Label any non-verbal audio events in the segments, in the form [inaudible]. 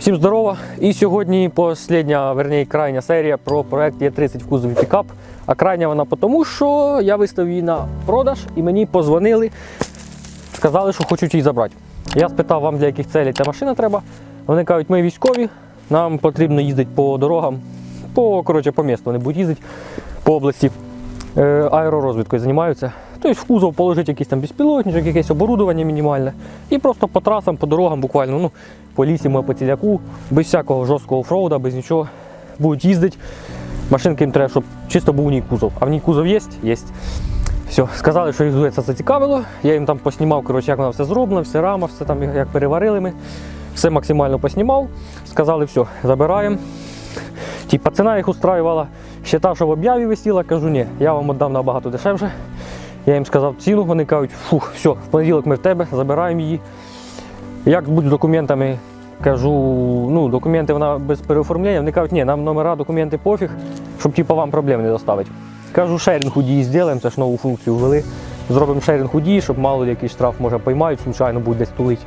Всім здорово! І сьогодні остання, верніше, крайня серія про проект Є30 в кузові пікап. А крайня вона тому, що я виставив її на продаж і мені позвонили, сказали, що хочуть її забрати. Я спитав, вам для яких целей ця машина треба. Вони кажуть, ми військові, нам потрібно їздити по дорогам, по, коротше, по місту вони будуть їздити по області. Е, аеророзвідкою займаються. Тобто в кузов положити якийсь там безпілотничок, якесь оборудовання мінімальне. І просто по трасам, по дорогам, буквально ну, по лісі, по ціляку, без всякого жорсткого офроуда, без нічого. Будуть їздити. Машинки їм треба, щоб чисто був у ній кузов. А в ній кузов є? Є. Все, сказали, що їх це зацікавило. Я їм там поснімав, коротше, як воно все зроблено, все рама, все там як переварили ми. Все максимально поснімав. Сказали, все, забираємо. Типа ціна їх устраювала. Ще та, що в об'яві висіла, кажу, ні, я вам віддам набагато дешевше. Я їм сказав ціну, вони кажуть, фух, все, в понеділок ми в тебе, забираємо її. Як будь з документами, кажу, ну, документи вона без переоформлення. Вони кажуть, ні, нам номера, документи пофіг, щоб типу, вам проблем не доставити. Кажу, шерінг у дії зробимо, це ж нову функцію ввели. Зробимо шерінг у дії, щоб мало ли який штраф може поймають, случайно буде десь тулить.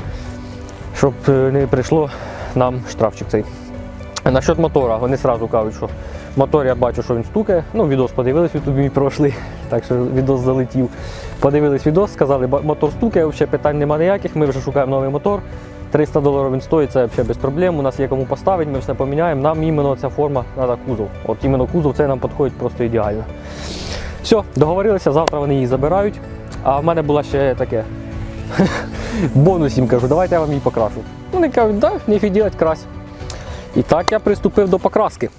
Щоб е, не прийшло нам штрафчик цей. Насчет мотора, вони одразу кажуть, що мотор я бачу, що він стукає. Ну, відос подивились, в ютубі пройшли, [laughs] так що відос залетів. Подивились відос, сказали, «Ба- мотор стукає, взагалі питань немає ніяких, ми вже шукаємо новий мотор. 300 доларів він стоїть, це взагалі без проблем. У нас є кому поставити, ми все поміняємо. Нам іменно ця форма треба кузов. От іменно кузов це нам підходить просто ідеально. Все, договорилися, завтра вони її забирають. А в мене була ще таке. [laughs] Бонус їм кажу, давайте я вам її покрашу. Вони кажуть, да, не фіділять крась. І так я приступив до покраски.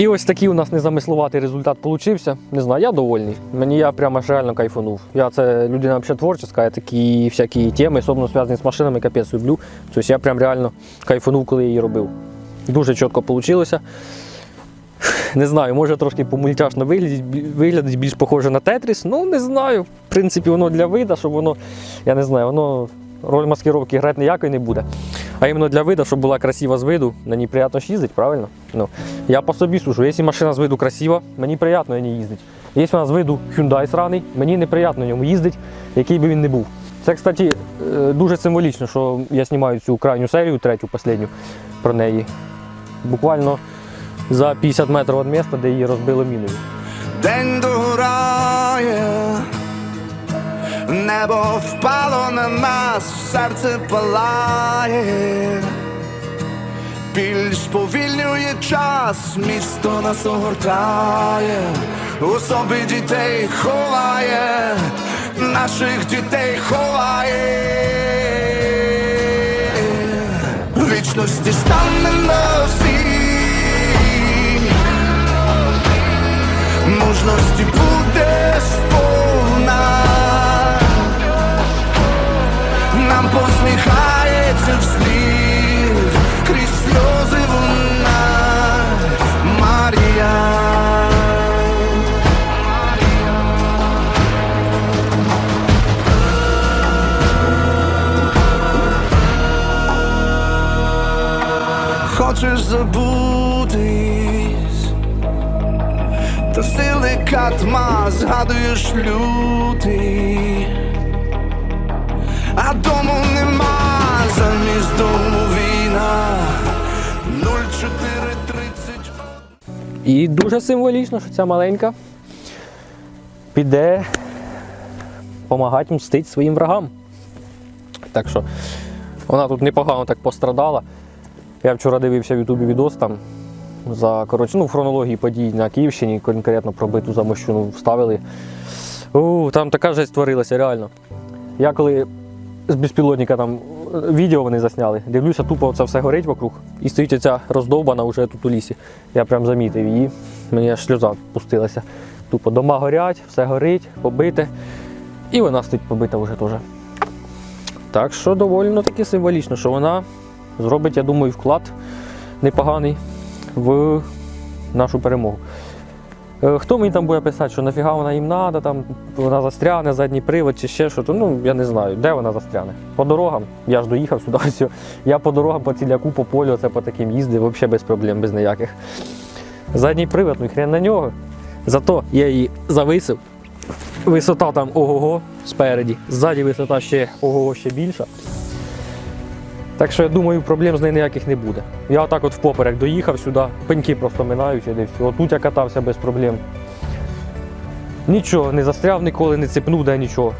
І ось такий у нас незамисловатий результат получився. Не знаю, я довольний. Мені я прямо реально кайфанув. Я це людина взагалі творча, я такі всякі теми, особливо зв'язані з машинами, капець люблю. Тобто я прям реально кайфанув, коли її робив. Дуже чітко вийшло. Не знаю, може трошки по-мультяшно виглядить, виглядить більш похоже на Тетріс. Ну, не знаю. В принципі, воно для вида, щоб воно, я не знаю, воно роль маскировки грати ніякої не буде. А іменно для вида, щоб була красива з виду, на ній приємно ж їздить, правильно? Ну, я по собі сужу, якщо машина з виду красива, мені приємно на ній їздить. Якщо вона з виду Hyundai сраний, мені неприємно на ньому їздить, який би він не був. Це, кстати, е, дуже символічно, що я знімаю цю крайню серію, третю, останню про неї. Буквально за 50 метрів від міста, де її розбило міною. День догорає, небо впало на нас, серце палає, біль сповільнює час, місто нас огортає, у собі дітей ховає, наших дітей ховає. Вічності стане на всі мужності посміхається вслід, крізь сльози вона Марія. хочеш забутись, та сили катма згадуєш лютий, дому війна 0430 І дуже символічно, що ця маленька піде допомагати мстити своїм врагам. Так що вона тут непогано так пострадала. Я вчора дивився в Ютубі відос там за коротше, ну, хронології подій на Київщині, конкретно про биту за мощуну вставили. У, там така жесть творилася, реально. Я коли з безпілотника там відео вони засняли, дивлюся, тупо це все горить вокруг. І стоїть оця роздовбана вже тут у лісі. Я прям замітив її. Мені аж сльоза пустилася. Тупо дома горять, все горить, побите. І вона стоїть побита вже теж. Так що доволі таки символічно, що вона зробить, я думаю, вклад непоганий в нашу перемогу. Е, Хто мені там буде писати, що нафіга вона їм треба, там вона застряне, задній привод чи ще щось, ну я не знаю, де вона застряне. По дорогам. Я ж доїхав сюди. [laughs] Ось, я по дорогам, по ціляку, по полю, це по таким їздив, взагалі без проблем, без ніяких. Задній привод, ну хрен на нього. Зато я її зависив. Висота там ого-го спереді, ззаді висота ще ого-го ще більша. Так що я думаю, проблем з нею ніяких не буде. Я отак от впоперек доїхав сюди, пеньки просто минаючи, де все. Отут я катався без проблем. Нічого, не застряв ніколи, не цепнув, де нічого.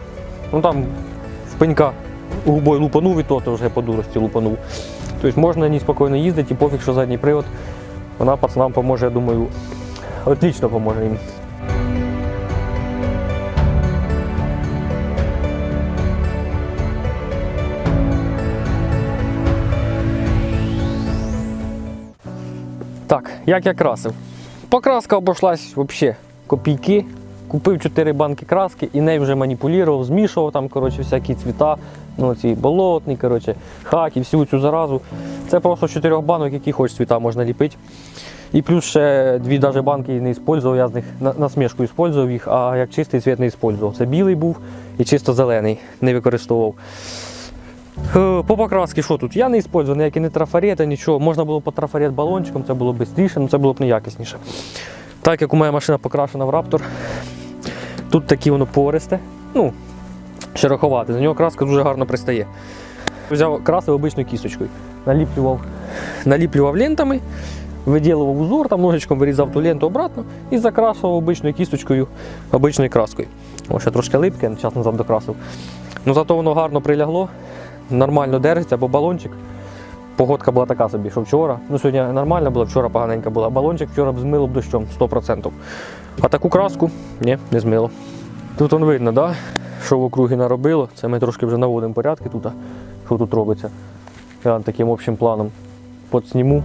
Ну там в пенька губою лупанув і то, то вже по дурості лупанув. Тобто можна на ній спокійно їздити і пофіг, що задній привод. Вона пацанам поможе, я думаю, отлично поможе їм. Так, як я красив. Покраска обійшлась взагалі копійки. Купив 4 банки краски і нею вже маніпулював, змішував там коротше, всякі цвіта, ну ці болотні, коротше, хаки, всю цю заразу. Це просто з 4 банок, які хоч цвіта можна ліпити. І плюс ще дві даже банки не використовував, я з них на, на смішку використовував їх, а як чистий цвіт не використовував. Це білий був і чисто зелений, не використовував. Е, По покрасці що тут? Я не використовував ніякі не трафарети, нічого. Можна було по трафарет балончиком, це було б швидше, але це було б неякісніше. Так як у мене машина покрашена в Raptor, тут такі воно пористе, ну, шероховате, за нього краска дуже гарно пристає. Взяв красив обичною кісточкою, наліплював, наліплював лентами, виділував узор, там ножичком вирізав ту ленту обратно і закрашував обичною кісточкою, обичною краскою. О, ще трошки липке, час назад докрасив. Ну зато воно гарно прилягло, нормально держиться, бо балончик. Погодка була така собі, що вчора. Ну сьогодні нормально було, вчора поганенька була. Балончик вчора б змило б дощом 100%. А таку краску ні, не змило. Тут он видно, да? що в округі наробило. Це ми трошки вже наводимо порядки тут, що тут робиться. Я таким общим планом подсніму.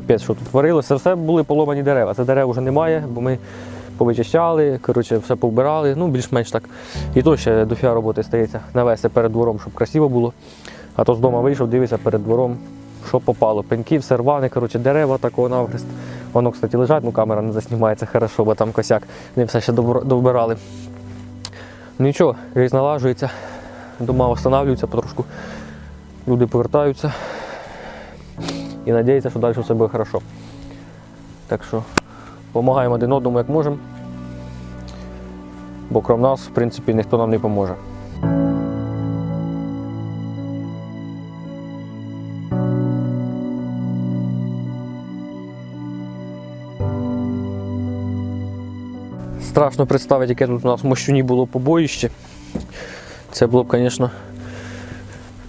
Капець, що тут творилося. Все були поломані дерева. Це дерев вже немає, бо ми повичищали, коротше, все повбирали, ну більш-менш так. І то ще дофіга роботи стається навести перед двором, щоб красиво було. А то з дому вийшов, дивиться перед двором, що попало. Пеньки, все рване, коротше, дерева такого навхрест. Воно, кстати, лежать, ну камера не заснімається хорошо, бо там косяк. Не все ще довбирали. Нічого, жизнь налажується, дома встановлюються потрошку. Люди повертаються і сподіватися, що далі все буде добре. Так що допомагаємо один одному, як можемо, бо крім нас, в принципі, ніхто нам не поможе. Страшно представити, яке тут у нас в мощуні було побоїще. Це було б, звісно,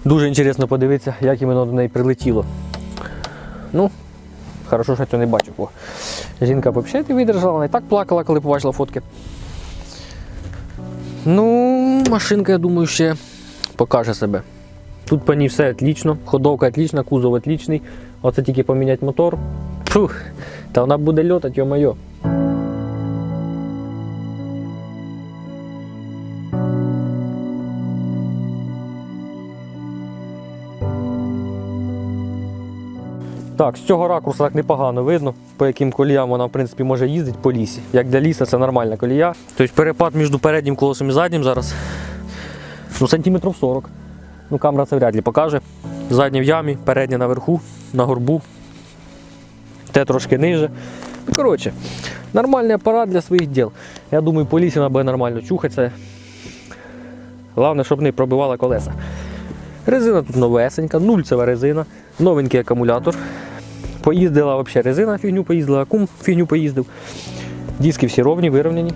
дуже цікаво подивитися, як іменно до неї прилетіло. Ну, хорошо, що я цього не бачив. Бо жінка взагалі не видержала, вона і так плакала, коли побачила фотки. Ну, машинка, я думаю, ще покаже себе. Тут по ній все отлично, ходовка отлічна, кузов отлічний. Оце тільки поміняти мотор. Фух, та вона буде льотати, йо-моє. Так, з цього ракурсу так непогано видно, по яким коліям вона в принципі може їздити по лісі. Як для ліса це нормальна колія. Тобто перепад між переднім колесом і заднім зараз ну, сантиметрів 40. Ну, камера це вряд ли покаже. Заднє в ямі, переднє наверху, на горбу. Те трошки ниже. Ну, Коротше, нормальний апарат для своїх діл. Я думаю, по лісі вона буде нормально чухатися. Головне, щоб не пробивала колеса. Резина тут новесенька, нульцева резина, новенький акумулятор. Поїздила взагалі резина, фігню поїздила, акум фігню поїздив. Диски всі ровні, вирівняні.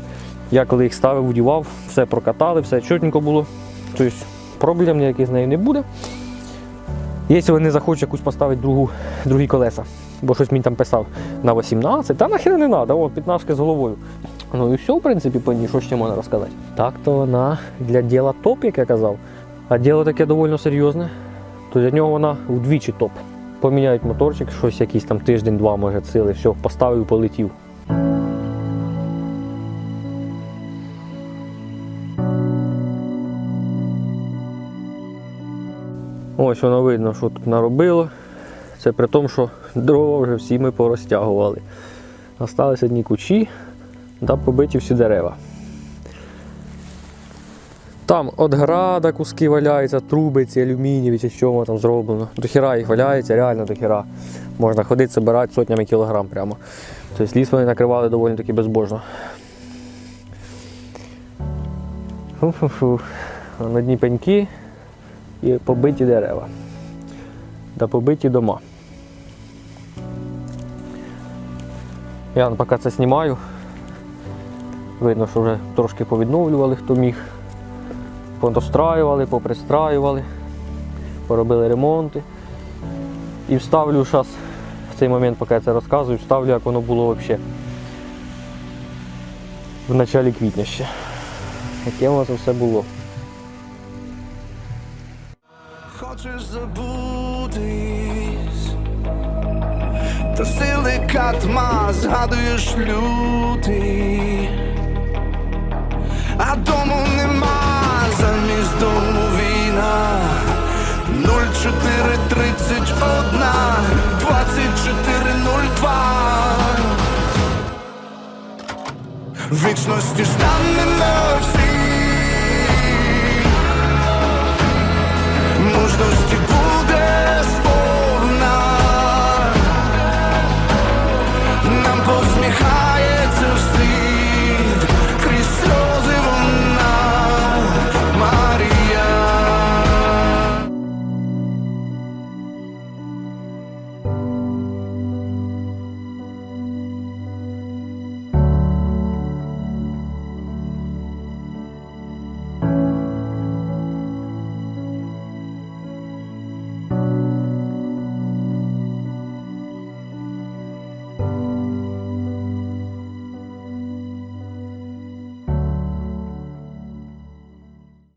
Я коли їх ставив, удівав, все прокатали, все чотенько було. Тобто проблем ніяких з нею не буде. Якщо вони захочуть якусь поставити другу, другі колеса, бо щось мені там писав на 18, та нахер не треба, о, 15 з головою. Ну і все, в принципі, по ній, що ще можна розказати. Так то вона для діла топ, як я казав. А діло таке доволі серйозне, то для нього вона вдвічі топ. Поміняють моторчик, щось якийсь там тиждень-два, може, сили, все, поставив, полетів. Ось воно видно, що тут наробило. Це при тому, що дрова вже всі ми порозтягували. Остались одні кучі та побиті всі дерева. Там от града куски валяються, труби ці алюмінієві чи що воно там зроблено. До хіра їх валяється, реально до хіра. Можна ходити, збирати сотнями кілограм прямо. Тобто ліс вони накривали доволі таки безбожно. Фу-фу-фу. На дні пеньки і побиті дерева. Та побиті дома. Я поки це знімаю. Видно, що вже трошки повідновлювали, хто міг. Подостраювали, попристраювали, поробили ремонти. І вставлю зараз, в цей момент, поки я це розказую, вставлю, як воно було взагалі. В началі квітня ще. Яке воно це все було. Хочеш забутись, та сили катма згадуєш лютий, а дому нема, замість дому війна. 0431 2402 Вічності стане всі